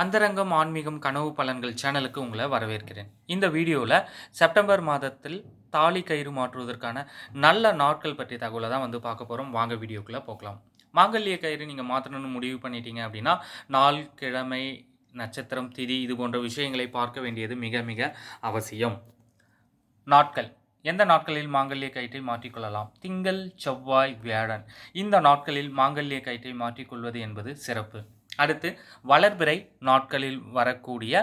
அந்தரங்கம் ஆன்மீகம் கனவு பலன்கள் சேனலுக்கு உங்களை வரவேற்கிறேன். இந்த வீடியோவில் செப்டம்பர் மாதத்தில் தாலி கயிறு மாற்றுவதற்கான நல்ல நாட்கள் பற்றிய தகவலை தான் வந்து பார்க்க போகிறோம் வாங்க வீடியோக்குள்ளே போகலாம். மாங்கல்ய கயிறு நீங்கள் மாற்றணும்னு முடிவு பண்ணிட்டீங்க அப்படின்னா நாள் கிழமை நட்சத்திரம் திதி இது போன்ற விஷயங்களை பார்க்க வேண்டியது மிக மிக அவசியம். நாட்கள். எந்த நாட்களில் மாங்கல்ய கயிற்றை மாற்றிக்கொள்ளலாம்? திங்கள் செவ்வாய் வியாழன். இந்த நாட்களில் மாங்கல்ய கயிற்றை மாற்றிக்கொள்வது என்பது சிறப்பு. அடுத்து வளர்பிறை நாட்களில் வரக்கூடிய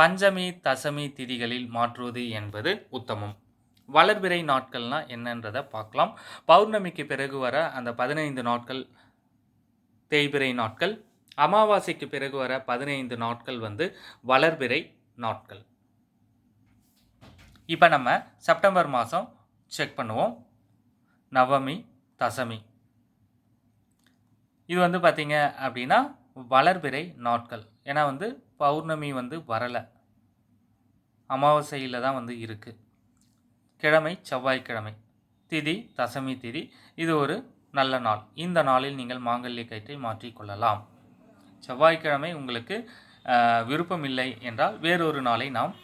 பஞ்சமி தசமி திதிகளில் மாற்றுவது என்பது உத்தமம். வளர்பிறை நாட்கள்னா என்னன்றதை பார்க்கலாம். பௌர்ணமிக்கு பிறகு வர அந்த பதினைந்து நாட்கள் தேய்பிறை நாட்கள். அமாவாசைக்கு பிறகு வர பதினைந்து நாட்கள் வந்து வளர்பிறை நாட்கள். இப்போ நம்ம செப்டம்பர் மாதம் செக் பண்ணுவோம். நவமி தசமி. இது வந்து பார்த்தீங்க அப்படின்னா வளர்பிறை நாட்கள். ஏன்னா வந்து பௌர்ணமி வந்து வரலை. அமாவாசையில் தான் வந்து இருக்குது கிழமை செவ்வாய்க்கிழமை. திதி தசமி திதி இது ஒரு நல்ல நாள். இந்த நாளில் நீங்கள் மாங்கல்ய கயிற்றை மாற்றிக்கொள்ளலாம் செவ்வாய்க்கிழமை உங்களுக்கு விருப்பம் இல்லை என்றால் வேறொரு நாளை நாம்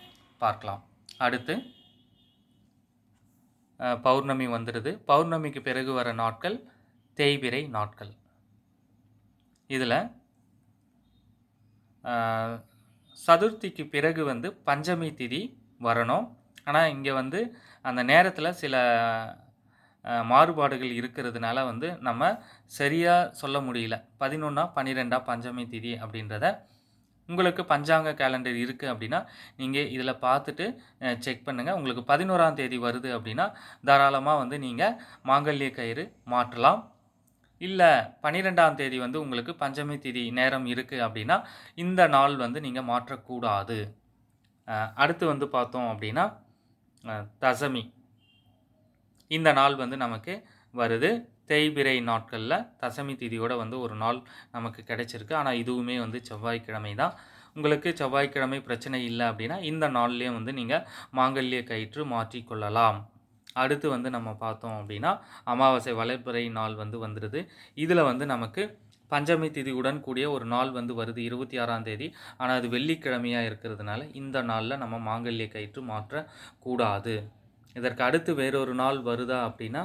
பார்க்கலாம். அடுத்து பௌர்ணமி வந்துடுது. பௌர்ணமிக்கு பிறகு வர நாட்கள் தேய்பிரை நாட்கள். இதில் சதுர்த்திக்கு பிறகு வந்து பஞ்சமி திதி வரணும். ஆனால் இங்கே வந்து அந்த நேரத்தில் சில மாறுபாடுகள் இருக்கிறதுனால வந்து நம்ம சரியாக சொல்ல முடியல. பதினொன்றா பன்னிரெண்டா பஞ்சமி திதி அப்படின்றத உங்களுக்கு பஞ்சாங்க கேலண்டர் இருக்குது அப்படின்னா நீங்கள் இதில் பார்த்துட்டு செக் பண்ணுங்கள் உங்களுக்கு பதினோராம் தேதி வருது அப்படின்னா தாராளமாக வந்து நீங்கள் மாங்கல்ய கயிறு மாற்றலாம். இல்லை பன்னிரெண்டாம் தேதி வந்து உங்களுக்கு பஞ்சமி திதி நேரம் இருக்குது அப்படின்னா இந்த நாள் வந்து நீங்கள் மாற்றக்கூடாது. அடுத்து வந்து பார்த்தோம் அப்படின்னா தசமி. இந்த நாள் வந்து நமக்கு வருது. தேய்பிரை நாட்களில் தசமி திதியோட வந்து ஒரு நாள் நமக்கு கிடைச்சிருக்கு. ஆனால் இதுவுமே வந்து செவ்வாய்க்கிழமை தான். உங்களுக்கு செவ்வாய்க்கிழமை பிரச்சனை இல்லை அப்படின்னா இந்த நாள்லேயே வந்து நீங்கள் மாங்கல்ய கயிற்று மாற்றிக்கொள்ளலாம். அடுத்து வந்து நம்ம பார்த்தோம் அப்படின்னா அமாவாசை வலைப்புறை நாள் வந்து வந்துடுது இதில் வந்து நமக்கு பஞ்சமி திதியுடன் கூடிய ஒரு நாள் வந்து வருது இருபத்தி ஆறாம் தேதி. ஆனால் அது வெள்ளிக்கிழமையாக இருக்கிறதுனால இந்த நாளில் நம்ம மாங்கல்ய கயிற்று மாற்றக்கூடாது. இதற்கு அடுத்து வேறொரு நாள் வருதா அப்படின்னா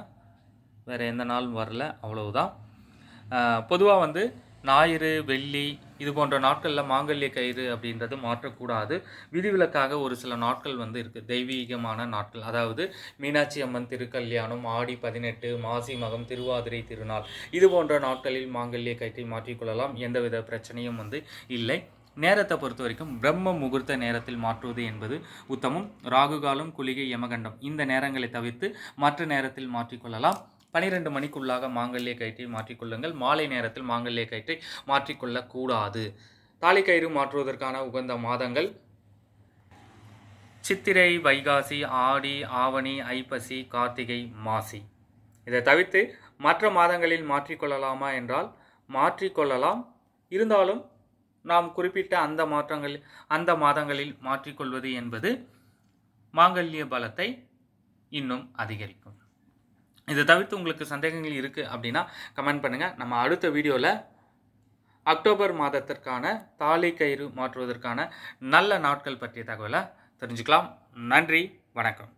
வேறு எந்த நாளும் வரல அவ்வளவுதான். பொதுவாக வந்து ஞாயிறு வெள்ளி இது போன்ற நாட்களில் மாங்கல்ய கயிறு அப்படின்றது மாற்றக்கூடாது. விதிவிலக்காக ஒரு சில நாட்கள் வந்து இருக்குது தெய்வீகமான நாட்கள். அதாவது மீனாட்சி அம்மன் திருக்கல்யாணம் ஆடி பதினெட்டு மாசி மகம் திருவாதிரை திருநாள் இது போன்ற நாட்களில் மாங்கல்ய கயிற்றை மாற்றிக்கொள்ளலாம் எந்தவித பிரச்சனையும் வந்து இல்லை. நேரத்தை பொறுத்த வரைக்கும் பிரம்ம முகூர்த்த நேரத்தில் மாற்றுவது என்பது உத்தமம். ராகுகாலம் குளிகை யமகண்டம் இந்த நேரங்களை தவிர்த்து மற்ற நேரத்தில் மாற்றிக்கொள்ளலாம் பனிரெண்டு மணிக்குள்ளாக மாங்கல்ய கயிற்றை மாற்றிக்கொள்ளுங்கள். மாலை நேரத்தில் மாங்கல்ய கயிற்றை மாற்றிக்கொள்ளக்கூடாது. தாலி கயிறு மாற்றுவதற்கான உகந்த மாதங்கள். சித்திரை வைகாசி ஆடி ஆவணி ஐப்பசி கார்த்திகை மாசி. இதை தவிர்த்து மற்ற மாதங்களில் மாற்றிக்கொள்ளலாமா என்றால் மாற்றிக்கொள்ளலாம். இருந்தாலும் நாம் குறிப்பிட்ட அந்த மாற்றங்கள் அந்த மாதங்களில் மாற்றிக்கொள்வது என்பது மாங்கல்ய பலத்தை இன்னும் அதிகரிக்கும். இதை தவிர்த்து உங்களுக்கு சந்தேகங்கள் இருக்குது அப்படின்னா கமெண்ட் பண்ணுங்கள் நம்ம அடுத்த வீடியோவில் அக்டோபர் மாதத்திற்கான தாலி கயிறு மாற்றுவதற்கான நல்ல நாட்கள் பற்றிய தகவலை தெரிஞ்சுக்கலாம். நன்றி வணக்கம்.